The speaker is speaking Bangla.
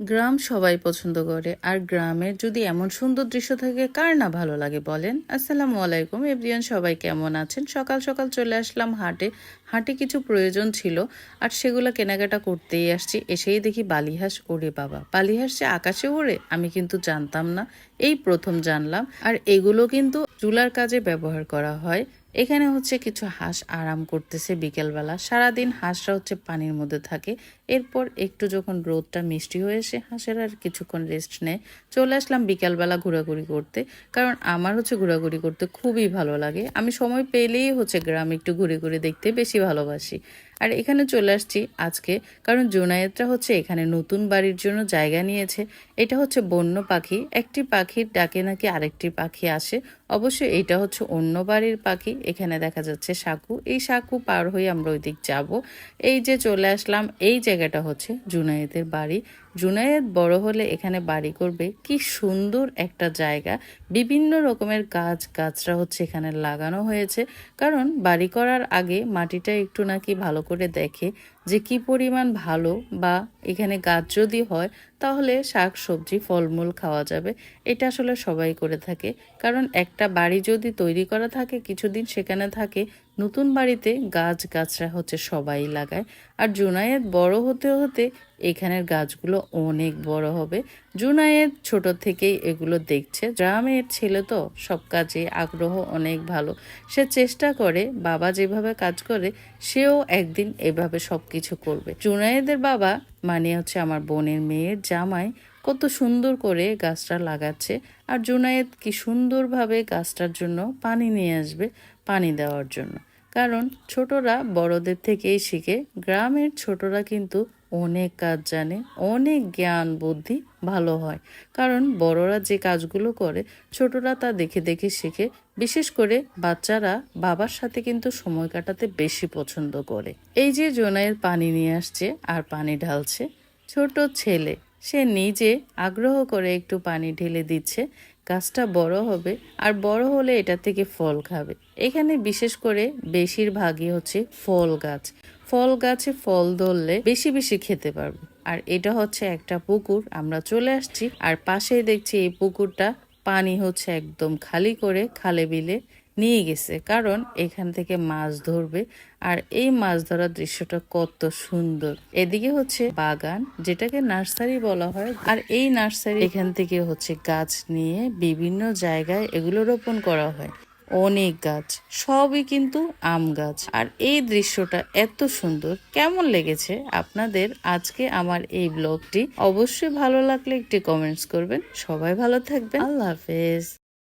গ্রাম সবাই পছন্দ করে, আর গ্রামের যদি এমন সুন্দর দৃশ্য থাকে, কার না ভালো লাগে বলেন? আসসালামু আলাইকুম এভরিয়ান সবাই কেমন আছেন? সকাল সকাল চলে আসলাম হাটে। হাটে কিছু প্রয়োজন ছিল, আর সেগুলো কেনাকাটা করতেই আসছি। এসেই দেখি বালিহাঁস, ওরে বাবা। বালিহাঁস যে আকাশে ওড়ে, আমি কিন্তু জানতাম না। এই প্রথম জানলাম। আর এগুলো কিন্তু চুলার কাজে ব্যবহার করা হয়। এখানে হচ্ছে কিছু হাঁস আরাম করতেছে বিকেলবেলা। সারাদিন হাঁসরা হচ্ছে পানির মধ্যে থাকে। এরপর একটু যখন রোদটা মিষ্টি হয়ে এসে হাঁসের আর কিছুক্ষণ রেস্ট নেয়, চলে আসলাম বিকালবেলা ঘোরাঘুরি করতে। কারণ আমার হচ্ছে ঘোরাঘুরি করতে খুবই ভালো লাগে। আমি সময় পেলেই হচ্ছে গ্রাম একটু ঘুরে ঘুরে দেখতে বেশি ভালোবাসি। আর এখানে চলে আসছি আজকে কারণ জোনায়েতরা হচ্ছে এখানে নতুন বাড়ির জন্য জায়গা নিয়েছে। এটা হচ্ছে বন্য পাখি। একটি পাখির ডাকে নাকি আরেকটি পাখি আসে। অবশ্যই এটা হচ্ছে অন্য বাড়ির পাখি। এখানে দেখা যাচ্ছে সাকু। এই সাকু পার হয়ে আমরা ওই দিক যাব। এই যে চলে আসলাম, এই জায়গাটা হচ্ছে জুনায়েদের বাড়ি। জুনায়েদ বড় হলে এখানে বাড়ি করবে। কি সুন্দর একটা জায়গা। বিভিন্ন রকমের গাছ, গাছরা হচ্ছে এখানে লাগানো হয়েছে। কারণ বাড়ি করার আগে মাটিটা একটু নাকি ভালো করে দেখে যে কি পরিমাণ ভালো বা এখানে গাছ যদি হয়, তাহলে শাক, সবজি, ফলমূল খাওয়া যাবে। এটা আসলে সবাই করে থাকে। কারণ একটা বাড়ি যদি তৈরি করা থাকে, কিছুদিন সেখানে থাকে, নতুন বাড়িতে গাছ গাছরা হচ্ছে সবাই লাগায়। আর জুনায়েদ বড় হতে হতে এখানের গাছগুলো অনেক বড় হবে। জুনায়েদ ছোট থেকেই এগুলো দেখছে। গ্রামের ছেলে তো সব কাজে আগ্রহ অনেক ভালো। সে চেষ্টা করে, বাবা যেভাবে কাজ করে, সেও একদিন এভাবে সব কিছু করবে। জুনায়েদের বাবা মানে হচ্ছে আমার বোনের মেয়ের জামাই কত সুন্দর করে গাছটা লাগাচ্ছে আর জুনায়েদ কি সুন্দরভাবে গাছটার জন্য পানি নিয়ে আসবে পানি দেওয়ার জন্য। কারণ ছোটরা বড়দের থেকেই শিখে, গ্রামের ছোটরা কিন্তু অনেক কাজ জানে, অনেক জ্ঞান, বুদ্ধি ভালো হয়। কারণ বড়রা যে কাজগুলো করে, ছোটরা তা দেখে দেখে শিখে, বিশেষ করে বাচ্চারা বাবার সাথে কিন্তু সময় কাটাতে বেশি পছন্দ করে। এই যে জোনাইয়ের পানি নিয়ে আসছে আর পানি ঢালছে, ছোট ছেলে সে নিজে আগ্রহ করে একটু পানি ঢেলে দিচ্ছে, গাছটা বড় হবে আর বড় হলে এটা থেকে ফল খাবে। এখানে বিশেষ করে বেশিরভাগই হচ্ছে ফল গাছ। ফল গাছে ফল ধরলে বেশি বেশি খেতে পারবে। আর এটা হচ্ছে একটা পুকুর, আমরা চলে আসছি। আর পাশেই দেখছি এই পুকুরটা পানি হচ্ছে একদম খালি করে, খালে বিলে নিয়ে গেছে। কারণ এখান থেকে মাছ ধরবে আর এই মাছ ধরার দৃশ্যটা কত সুন্দর। এদিকে হচ্ছে বাগান, যেটাকে নার্সারি বলা হয়। আর এই নার্সারি এখান থেকে হচ্ছে গাছ নিয়ে বিভিন্ন জায়গায় এগুলো রোপণ করা হয়। অনেক গাছ, সবই কিন্তু আম গাছ। আর এই দৃশ্যটা এত সুন্দর, কেমন লেগেছে আপনাদের আজকে আমার এই ব্লগটি? অবশ্যই ভালো লাগলে একটি কমেন্টস করবেন। সবাই ভালো থাকবেন। আল্লাহ হাফেজ।